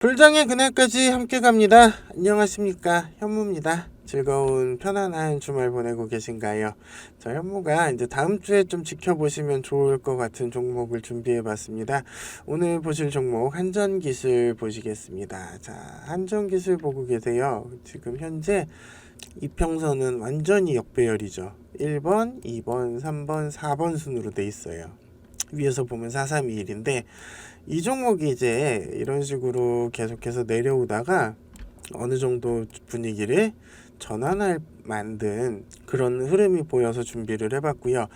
불장의 그날까지 함께 갑니다. 안녕하십니까 현무입니다. 즐거운 편안한 주말 보내고 계신가요? 저 현무가 이제 다음 주에 좀 지켜보시면 좋을 것 같은 종목을 준비해 봤습니다. 오늘 보실 종목 한전기술 보시겠습니다. 자 한전기술 보고 계세요. 지금 현재 이평선은 완전히 역배열이죠. 1번, 2번, 3번, 4번 순으로 돼 있어요. 위에서 보면 4321인데 이 종목이 이제 이런 식으로 계속해서 내려오다가 어느 정도 분위기를 전환할 만든 그런 흐름이 보여서 준비를 해봤고요.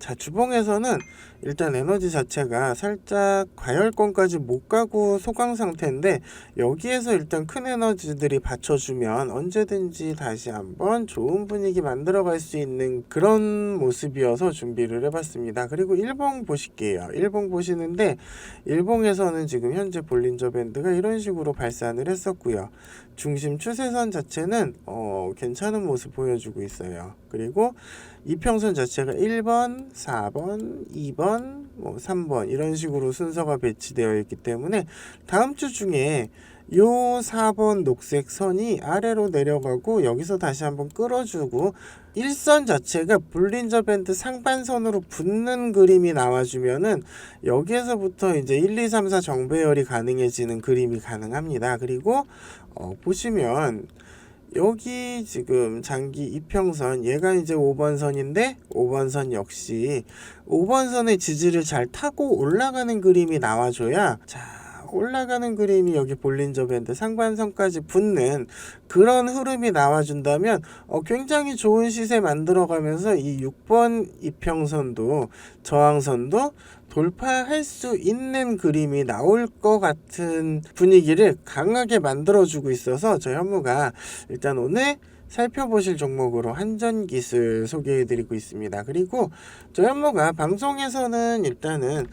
자 주봉에서는 일단 에너지 자체가 살짝 과열권까지 못 가고 소강 상태인데 여기에서 일단 큰 에너지들이 받쳐주면 언제든지 다시 한번 좋은 분위기 만들어갈 수 있는 그런 모습이어서 준비를 해봤습니다. 그리고 일봉 보실게요. 일봉 보시는데 일봉에서는 지금 현재 볼린저 밴드가 이런 식으로 발산을 했었고요. 중심 추세선 자체는 어, 괜찮은 모습 보여주고 있어요. 그리고 이평선 자체가 1번, 4번, 2번, 뭐 3번 이런 식으로 순서가 배치되어 있기 때문에 다음 주 중에 요 4번 녹색 선이 아래로 내려가고 여기서 다시 한번 끌어주고 일선 자체가 볼린저 밴드 상반선으로 붙는 그림이 나와주면은 여기에서부터 이제 1, 2, 3, 4 정배열이 가능해지는 그림이 가능합니다. 그리고 어, 보시면 여기 지금 장기 이평선 얘가 이제 5번 선인데 5번 선 역시 5번 선의 지지를 잘 타고 올라가는 그림이 나와줘야 자 올라가는 그림이 여기 볼린저 밴드 상반선까지 붙는 그런 흐름이 나와준다면 어, 굉장히 좋은 시세 만들어가면서 이 6번 이평선도 저항선도 돌파할 수 있는 그림이 나올 것 같은 분위기를 강하게 만들어주고 있어서 저 현무가 일단 오늘 살펴보실 종목으로 한전기술 소개해드리고 있습니다. 그리고 저 현무가 방송에서는 일단은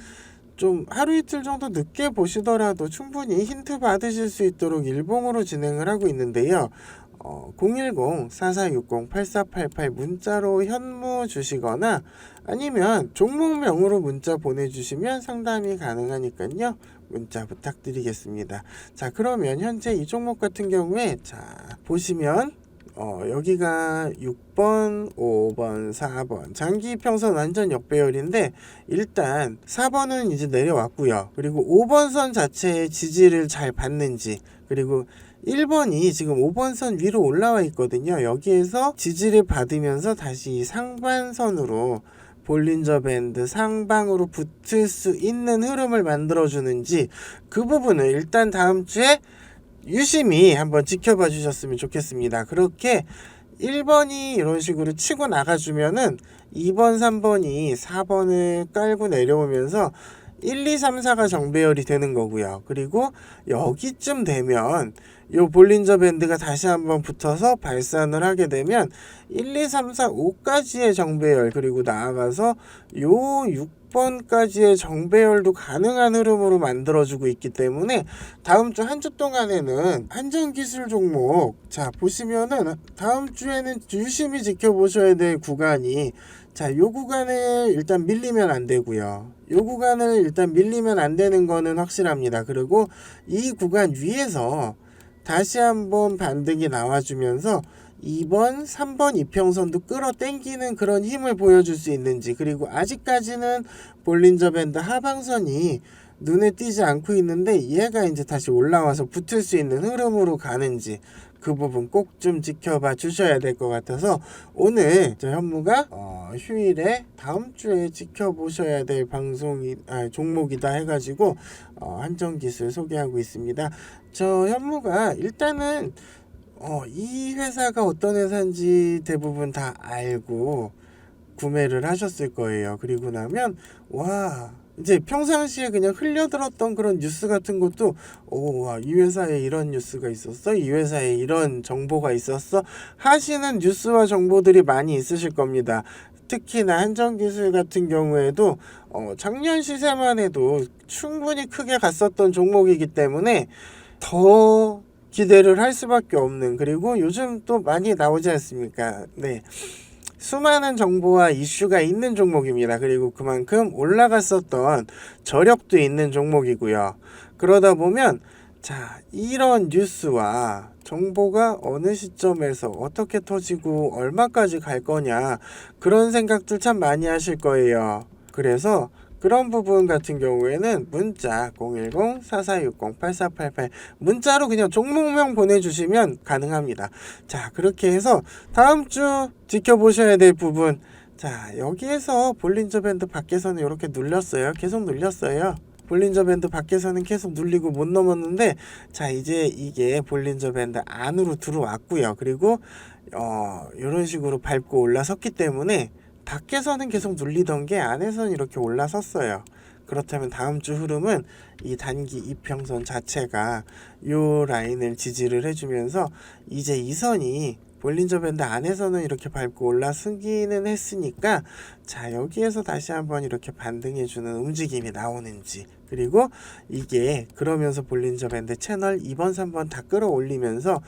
좀 하루 이틀 정도 늦게 보시더라도 충분히 힌트 받으실 수 있도록 일봉으로 진행을 하고 있는데요. 어, 010-4460-8488 문자로 현무 주시거나 아니면 종목명으로 문자 보내주시면 상담이 가능하니까요. 문자 부탁드리겠습니다. 자, 그러면 현재 이 종목 같은 경우에 자, 보시면 어, 여기가 6번, 5번, 4번. 장기 평선 완전 역배열인데 일단 4번은 이제 내려왔고요. 그리고 5번 선 자체의 지지를 잘 받는지 그리고 1번이 지금 5번 선 위로 올라와 있거든요. 여기에서 지지를 받으면서 다시 상반선으로 볼린저 밴드 상방으로 붙을 수 있는 흐름을 만들어주는지 그 부분을 일단 다음 주에 유심히 한번 지켜봐 주셨으면 좋겠습니다. 그렇게 1번이 이런 식으로 치고 나가주면은 2번, 3번이 4번을 깔고 내려오면서 1, 2, 3, 4가 정배열이 되는 거고요. 그리고 여기쯤 되면 요 볼린저 밴드가 다시 한번 붙어서 발산을 하게 되면 1, 2, 3, 4, 5까지의 정배열 그리고 나아가서 요 6 번까지의 정배열도 가능한 흐름으로 만들어주고 있기 때문에 다음 주 한 주 동안에는 한전기술 종목 자 보시면은 다음 주에는 유심히 지켜보셔야 될 구간이 자, 요 구간을 일단 밀리면 안 되고요. 요 구간을 일단 밀리면 안 되는 거는 확실합니다. 그리고 이 구간 위에서 다시 한번 반등이 나와주면서 2번, 3번 이평선도 끌어당기는 그런 힘을 보여줄 수 있는지 그리고 아직까지는 볼린저 밴드 하방선이 눈에 띄지 않고 있는데 얘가 이제 다시 올라와서 붙을 수 있는 흐름으로 가는지 그 부분 꼭 좀 지켜봐 주셔야 될 것 같아서 오늘 저 현무가 어, 휴일에 다음 주에 지켜보셔야 될 방송이 아, 종목이다 해가지고 어, 한정 기술 소개하고 있습니다. 저 현무가 일단은 어, 이 회사가 어떤 회사인지 대부분 다 알고 구매를 하셨을 거예요. 그리고 나면 와 이제 평상시에 그냥 흘려들었던 그런 뉴스 같은 것도 오, 와, 이 회사에 이런 뉴스가 있었어? 이 회사에 이런 정보가 있었어? 하시는 뉴스와 정보들이 많이 있으실 겁니다. 특히나 한정기술 같은 경우에도 어, 작년 시세만 해도 충분히 크게 갔었던 종목이기 때문에 더 기대를 할 수밖에 없는 그리고 요즘 또 많이 나오지 않습니까? 네. 수많은 정보와 이슈가 있는 종목입니다. 그리고 그만큼 올라갔었던 저력도 있는 종목이고요. 그러다 보면 자, 이런 뉴스와 정보가 어느 시점에서 어떻게 터지고 얼마까지 갈 거냐 그런 생각들 참 많이 하실 거예요. 그래서 그런 부분 같은 경우에는 문자 010-4460-8488 문자로 그냥 종목명 보내주시면 가능합니다. 자 그렇게 해서 다음 주 지켜보셔야 될 부분 자 여기에서 볼린저 밴드 밖에서는 이렇게 눌렸어요. 계속 눌렸어요. 볼린저 밴드 밖에서는 계속 눌리고 못 넘었는데 자 이제 이게 볼린저 밴드 안으로 들어왔고요. 그리고 어 이런 식으로 밟고 올라섰기 때문에 밖에서는 계속 눌리던 게 안에서는 이렇게 올라섰어요. 그렇다면 다음 주 흐름은 이 단기 이평선 자체가 요 라인을 지지를 해주면서 이제 이 선이 볼린저 밴드 안에서는 이렇게 밟고 올라서기는 했으니까 자 여기에서 다시 한번 이렇게 반등해주는 움직임이 나오는지 그리고 이게 그러면서 볼린저 밴드 채널 2번 3번 다 끌어올리면서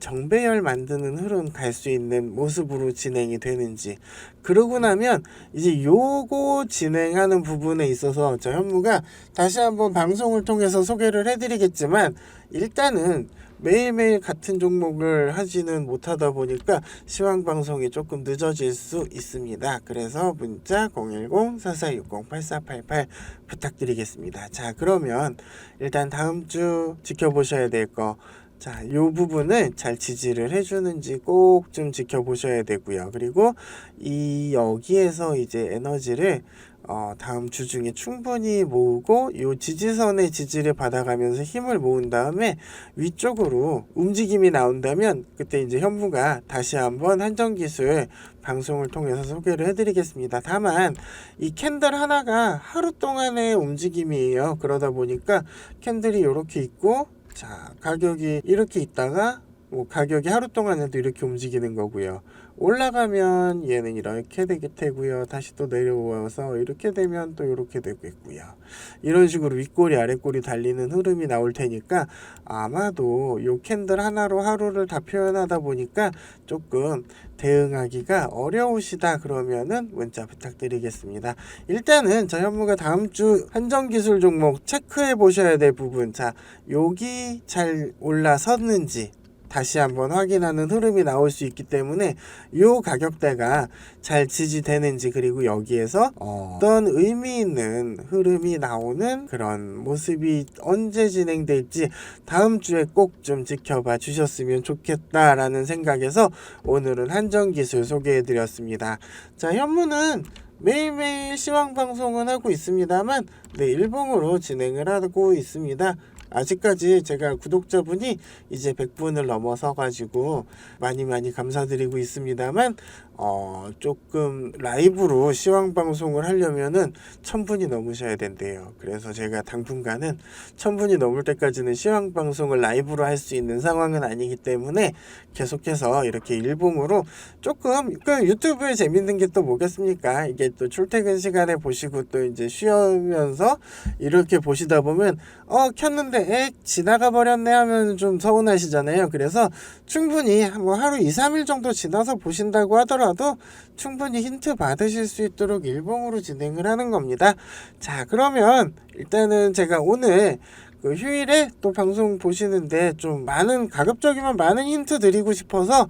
정배열 만드는 흐름 갈 수 있는 모습으로 진행이 되는지 그러고 나면 이제 요거 진행하는 부분에 있어서 저 현무가 다시 한번 방송을 통해서 소개를 해드리겠지만 일단은 매일매일 같은 종목을 하지는 못하다 보니까 시황 방송이 조금 늦어질 수 있습니다. 그래서 문자 010-4460-8488 부탁드리겠습니다. 자, 그러면 일단 다음 주 지켜보셔야 될 거. 자, 요 부분을 잘 지지를 해주는지 꼭 좀 지켜보셔야 되고요. 그리고 이 여기에서 이제 에너지를 어, 다음 주 중에 충분히 모으고 요 지지선의 지지를 받아가면서 힘을 모은 다음에 위쪽으로 움직임이 나온다면 그때 이제 현무가 다시 한번 한정기술 방송을 통해서 소개를 해드리겠습니다. 다만 이 캔들 하나가 하루 동안의 움직임이에요. 그러다 보니까 캔들이 이렇게 있고 자 가격이 이렇게 있다가 뭐 가격이 하루 동안에도 이렇게 움직이는 거고요. 올라가면 얘는 이렇게 되게 되고요. 다시 또 내려와서 이렇게 되면 또 이렇게 되고 있고요. 이런 식으로 윗꼬리 아랫꼬리 달리는 흐름이 나올 테니까 아마도 요 캔들 하나로 하루를 다 표현하다 보니까 조금 대응하기가 어려우시다 그러면은 문자 부탁드리겠습니다. 일단은 저 현무가 다음 주 한정 기술 종목 체크해 보셔야 될 부분 자 여기 잘 올라섰는지 다시 한번 확인하는 흐름이 나올 수 있기 때문에 이 가격대가 잘 지지되는지 그리고 여기에서 어떤 의미 있는 흐름이 나오는 그런 모습이 언제 진행될지 다음 주에 꼭 좀 지켜봐 주셨으면 좋겠다라는 생각에서 오늘은 한정 기술 소개해 드렸습니다. 자 현무는 매일매일 시황 방송은 하고 있습니다만 네 일봉으로 진행을 하고 있습니다. 아직까지 제가 구독자분이 이제 100분을 넘어서 가지고 많이 많이 감사드리고 있습니다만 어 조금 라이브로 시황 방송을 하려면은 1000분이 넘으셔야 된대요. 그래서 제가 당분간은 1000분이 넘을 때까지는 시황 방송을 라이브로 할 수 있는 상황은 아니기 때문에 계속해서 이렇게 일봉으로 조금 그 유튜브에 재밌는 게 또 뭐겠습니까? 이게 또 출퇴근 시간에 보시고 또 이제 쉬면서 이렇게 보시다 보면 어 켰는데 에 지나가 버렸네 하면 좀 서운하시잖아요. 그래서 충분히 뭐 하루 2, 3일 정도 지나서 보신다고 하더라도 충분히 힌트 받으실 수 있도록 일봉으로 진행을 하는 겁니다. 자, 그러면 일단은 제가 오늘 그 휴일에 또 방송 보시는데 좀 많은 가급적이면 많은 힌트 드리고 싶어서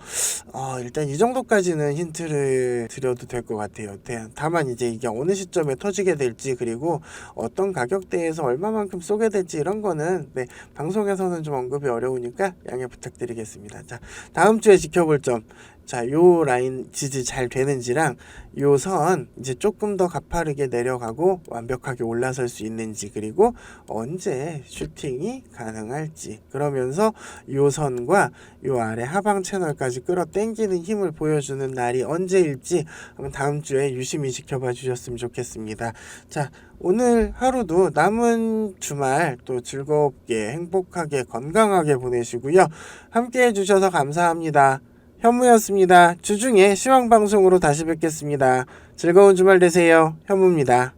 어, 일단 이 정도까지는 힌트를 드려도 될 것 같아요. 대- 다만 이제 이게 어느 시점에 터지게 될지 그리고 어떤 가격대에서 얼마만큼 쏘게 될지 이런 거는 네, 방송에서는 좀 언급이 어려우니까 양해 부탁드리겠습니다. 자, 다음 주에 지켜볼 점. 자, 요 라인 지지 잘 되는지랑 요 선 이제 조금 더 가파르게 내려가고 완벽하게 올라설 수 있는지 그리고 언제 슈팅이 가능할지 그러면서 요 선과 요 아래 하방 채널까지 끌어당기는 힘을 보여주는 날이 언제일지 다음 주에 유심히 지켜봐 주셨으면 좋겠습니다. 자, 오늘 하루도 남은 주말 또 즐겁게 행복하게 건강하게 보내시고요. 함께 해주셔서 감사합니다. 현무였습니다. 주중에 시황방송으로 다시 뵙겠습니다. 즐거운 주말 되세요. 현무입니다.